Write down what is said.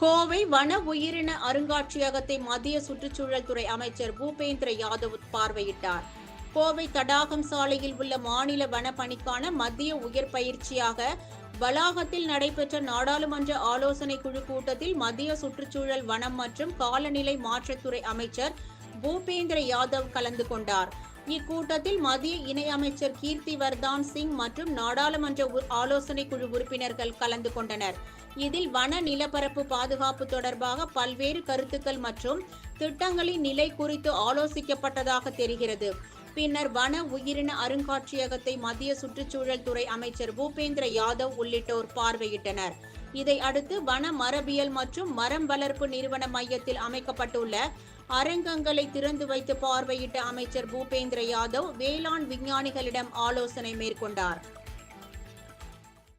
கோவை வன உயிரின அருங்காட்சியகத்தை மத்திய சுற்றுச்சூழல் துறை அமைச்சர் பூபேந்திர யாதவ் பார்வையிட்டார். கோவை தடாகம் சாலையில் உள்ள மாநில வன பணிக்கான மத்திய உயர் பயிற்சியாக வளாகத்தில் நடைபெற்ற நாடாளுமன்ற ஆலோசனை குழு கூட்டத்தில் மத்திய சுற்றுச்சூழல் வனம் மற்றும் காலநிலை மாற்றத்துறை அமைச்சர் பூபேந்திர யாதவ் கலந்து கொண்டார். இக்கூட்டத்தில் மத்திய இணையமைச்சர் கீர்த்தி வர்தான் சிங் மற்றும் நாடாளுமன்ற உ- ஆலோசனை குழு உறுப்பினர்கள் கலந்து கொண்டனர். இதில் வன நிலப்பரப்பு பாதுகாப்பு தொடர்பாக பல்வேறு கருத்துக்கள் மற்றும் திட்டங்களின் நிலை குறித்து ஆலோசிக்கப்பட்டதாக தெரிகிறது. பின்னர் வன உயிரின அருங்காட்சியகத்தை மத்திய சுற்றுச்சூழல் துறை அமைச்சர் பூபேந்திர யாதவ் உள்ளிட்டோர் பார்வையிட்டனர். இதை அடுத்து வன மரபியல் மற்றும் மரம் வளர்ப்பு நிறுவன மையத்தில் அமைக்கப்பட்டுள்ள அரங்கங்களை திறந்து வைத்து பார்வையிட்ட அமைச்சர் பூபேந்திர யாதவ் வேளாண் விஞ்ஞானிகளிடம் ஆலோசனை மேற்கொண்டார்.